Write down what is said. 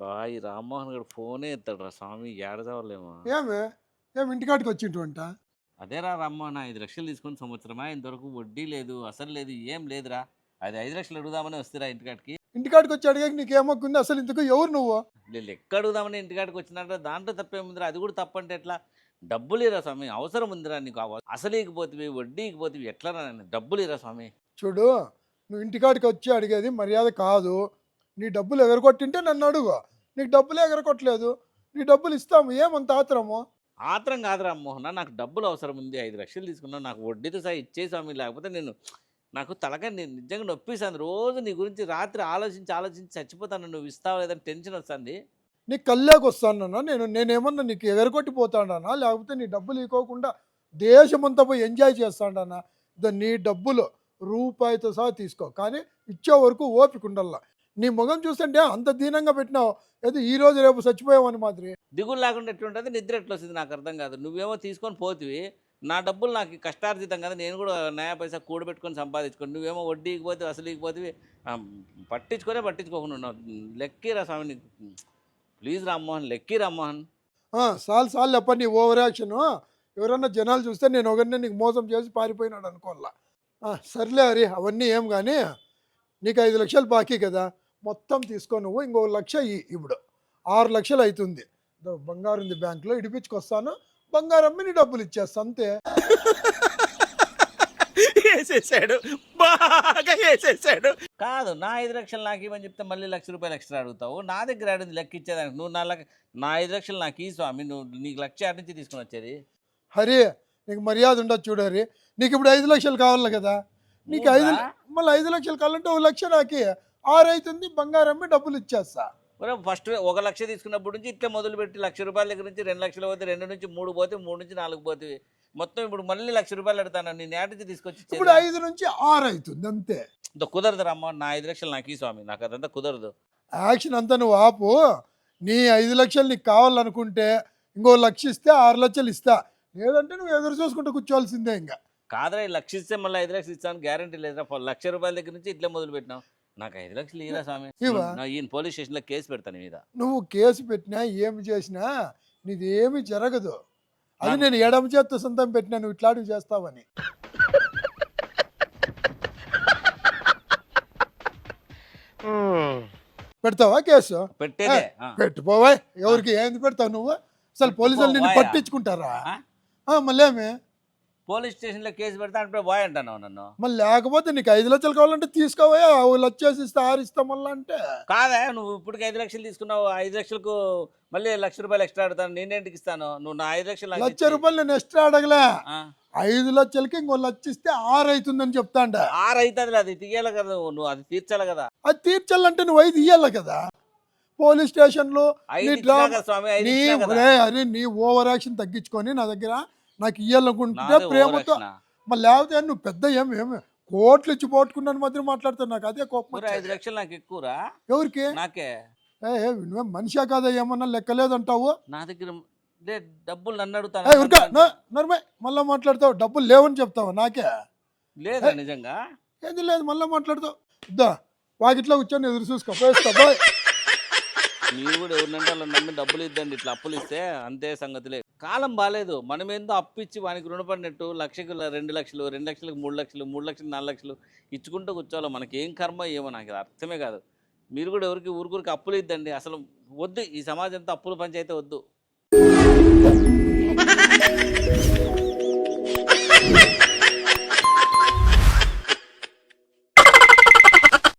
బా ఈ రామ్మోహన్ గారు ఫోనే ఎత్తాడు రా స్వామి ఏడదవలేమో. ఏమే? ఏం ఇంటికాడికి వచ్చింటంట? అదేరా రామ్మోహన్ ఐదు లక్షలు తీసుకుని సంవత్సరమా? ఇంతవరకు వడ్డీ లేదు అసలు లేదు ఏం లేదురా. అది ఐదు లక్షలు అడుగుదామని వస్తారా ఇంటికాడికి. ఇంటికాడికి వచ్చి అడిగాక నీకు ఏమొక్కుంది అసలు ఇంతకు ఎవరు నువ్వు? వీళ్ళు ఎక్కడ అడుగుదామని ఇంటికాడికి వచ్చినట్టు దాంట్లో తప్పేముందిరా? అది కూడా తప్పంటే ఎట్లా? డబ్బులు ఇరా స్వామి అవసరం ఉందిరా నీకు. అసలు ఇకపోతే వడ్డీకి పోతే ఎట్లా? డబ్బులు ఇరా స్వామి. చూడు నువ్వు ఇంటికాడికి వచ్చి అడిగేది మర్యాద కాదు. నీ డబ్బులు ఎగరగొట్టింటే నన్ను అడుగు. నీకు డబ్బులు ఎగరగొట్టలేదు. నీ డబ్బులు ఇస్తాము. ఏమంత ఆత్రము? ఆత్రం కాదురా మోహన నాకు డబ్బులు అవసరం ఉంది. ఐదు లక్షలు తీసుకున్నావు. నాకు వడ్డీతో సహా ఇచ్చే స్వామి. లేకపోతే నేను నాకు తలక నేను నిజంగా నొప్పిస్తాను రోజు నీ గురించి రాత్రి ఆలోచించి ఆలోచించి చచ్చిపోతాను. నువ్వు ఇస్తావు లేదని టెన్షన్ వస్తుంది. నీకు కల్లేకి వస్తానన్నా నేను నేనేమన్నా నీకు ఎగరగొట్టిపోతాడనా లేకపోతే నీ డబ్బులు ఇవ్వకుండా దేశమంతా పోయి ఎంజాయ్ చేస్తాడనా నీ డబ్బులు రూపాయితో సహా తీసుకో. కానీ ఇచ్చే వరకు ఓపిక ఉండాల. నీ ముఖం చూస్తుంటే అంత దీనంగా పెట్టినావు. ఏదో ఈ రోజు రేపు చచ్చిపోయావని మాదిరి. దిగులు లేకుండా ఎట్లుంటుంది? నిద్ర ఎట్లా వస్తుంది? నాకు అర్థం కాదు. నువ్వేమో తీసుకొని పోతివి. నా డబ్బులు నాకు కష్టార్జితం కదా. నేను కూడా నయా పైసా కూడబెట్టుకొని సంపాదించుకోండి నువ్వేమో వడ్డీకి పోతే అసలుకి పోతే పట్టించుకొనే పట్టించుకోకుండా ఉన్నావు. లెక్కీరా స్వామి ప్లీజ్ రామ్మోహన్ లెక్కీ రామ్మోహన్ ఆ, చాలు చాలు ఎప్ప నీ ఓవర్ యాక్షన్. ఎవరన్నా జనాలు చూస్తే నేను ఒకరిని నీకు మోసం చేసి పారిపోయినాడు అనుకోవాలా. సర్లే హరి అవన్నీ ఏం కానీ నీకు ఐదు లక్షలు బాకీ కదా. మొత్తం తీసుకో నువ్వు ఇంకో లక్ష ఇ- ఇప్పుడు ఆరు లక్షలు అవుతుంది బంగారు ఉంది బ్యాంకులో ఇడిపించుకొస్తాను బంగారం అమ్మి నీ డబ్బులు ఇచ్చేస్తా అంతే. వేసేసాడు. బాగా వేసేసాడు. కాదు నా ఐదు లక్షలు నాకు ఇవ్వని చెప్తే మళ్ళీ లక్ష రూపాయలు ఎక్స్ట్రా అడుగుతావు. నా దగ్గర ఆడింది లెక్క ఇచ్చేదానికి. నువ్వు నా లక్ష నా ఐదు లక్షలు నాకు ఈ స్వామి. నువ్వు నీకు లక్ష ఆడి నుంచి తీసుకుని వచ్చేది. హరి నీకు మర్యాద ఉండదు చూడు హరి. నీకు ఇప్పుడు ఐదు లక్షలు కావాలి కదా? నీకు ఐదు? మళ్ళీ ఐదు లక్షలు కావాలంటే ఒక లక్ష నాకి. ఆరు అవుతుంది బంగారం డబ్బులు ఇచ్చేస్తా. ఒరే ఫస్ట్ ఒక లక్ష తీసుకున్నప్పటి నుంచి ఇట్లా మొదలు పెట్టి లక్ష రూపాయల దగ్గర నుంచి రెండు లక్షలు పోతే రెండు నుంచి మూడు పోతే మూడు నుంచి నాలుగు పోతే మొత్తం ఇప్పుడు మళ్ళీ లక్ష రూపాయలు అడుగుతాను నేను నేటి నుంచి తీసుకొచ్చి. ఇప్పుడు ఐదు నుంచి ఆరు అవుతుంది అంతే. ఇంత కుదరదు రమ్మ నా ఐదు లక్షలు నాకు ఈ స్వామి నాకు అదంతా కుదరదు. యాక్షన్ అంతా నువ్వు ఆపు. నీ ఐదు లక్షలు నీకు కావాలనుకుంటే ఇంకో లక్ష ఇస్తే ఆరు లక్షలు ఇస్తా. లేదంటే నువ్వు ఎదురు చూసుకుంటూ కూర్చోవాల్సిందే ఇంకా. కాదరా లక్ష ఇస్తే మళ్ళీ ఐదు లక్షలు ఇస్తాను గ్యారంటీ లేదురా. పో- లక్ష రూపాయల దగ్గర నుంచి ఇట్లా మొదలు పెట్టినాం నాకు ఐదు లక్షలు ఇరా స్వామి. ఇవ్వా? నా ఈయన పోలీస్ స్టేషన్లో కేసు పెడతాను నీ మీద. నువ్వు కేసు పెట్టినా ఏమి చేసినా నీది ఏమి జరగదు. అది నేను ఎడమ చేత్తో సొంతం పెట్టినా నువ్వు ఇట్లాంటివి చేస్తావని. పెడతావా కేసు? పెట్టేదే ఆ. పెట్టుపోవా ఎవరికి ఏంది పెడతావు నువ్వు? అసలు పోలీసులు నిన్ను? పట్టించుకుంటారా? ఆ? ఆ, మళ్ళేమి పోలీస్ స్టేషన్లో కేసు పెడతా అంటే బాయ్ అంటున్నావు నన్ను? మళ్ళీ లేకపోతే నీకు ఐదు లక్షలు కావాలంటే తీసుకోవా ఓ లక్ష వేసి ఇస్తే ఆరు ఇస్తాం మళ్ళీ అంటే. కాదా? నువ్వు ఇప్పటికి ఐదు లక్షలు తీసుకున్నావు ఐదు లక్షలకు మళ్ళీ లక్ష రూపాయలు ఎక్స్ట్రా అడుగుతాను నేనేంటికి ఇస్తాను? నువ్వు నా ఐదు లక్షలు లక్ష. రూపాయలు నేను ఎక్స్ట్రా అడగలే. ఐదు లక్షలకి ఇంకో లక్ష ఇస్తే ఆరు అవుతుందని చెప్తాండ. ఆరు అవుతుంది అది తీయాలి కదా నువ్వు అది తీర్చాలి కదా. అది తీర్చాలంటే నువ్వు ఐదు ఇయ్యాలి కదా. పోలీస్ స్టేషన్లో నీ ఓవర్ యాక్షన్ తగ్గించుకొని నా దగ్గర నాకు ఇయ్యాలనుకుంటే నాదే ప్రేమతో. మళ్ళీ లేకపోతే నువ్వు పెద్ద ఏమి ఏమి కోట్లు ఇచ్చి పోట్టుకున్నాను మాత్రం మాట్లాడుతావు నాకు. అదే కోపం ఐదు వచ్చేది. లక్షలు నాకు ఎక్కువరా? ఎవరికి? నాకే. ఏ, ఏ, నువ్వేం మనిషా కాదా ఏమన్నా లెక్కలేదంటావు? నా దగ్గర లే, డబ్బులు నన్ను ఏ, అడుగుతాను ఉరకా నర్మే మళ్ళీ మాట్లాడతావు. డబ్బులు లేవని చెప్తావా? నాకే. లేదా నిజంగా? ఏది లేదు మళ్ళీ మాట్లాడతావు. ఇద్దా వాకిట్లో కూర్చొని ఎదురు చూసుకో. పోయిస్తా బాయ్ మీరు కూడా ఎవరినంటే వాళ్ళని నమ్మి డబ్బులు ఇద్దండి. ఇట్లా అప్పులు ఇస్తే అంతే సంగతిలే. కాలం బాగాలేదు మనమేందో అప్పు ఇచ్చి వానికి రుణపడినట్టు లక్షకు రెండు లక్షలు రెండు లక్షలకు మూడు లక్షలు మూడు లక్షలు నాలుగు లక్షలు ఇచ్చుకుంటూ కూర్చోవాలి. మనకి ఏం కర్మ ఏమో నాకు ఇది అర్థమే కాదు. మీరు కూడా ఎవరికి ఊరికూరికి అప్పులు ఇద్దండి. అసలు వద్దు. ఈ సమాజంతో అప్పుల పంచాయితే వద్దు.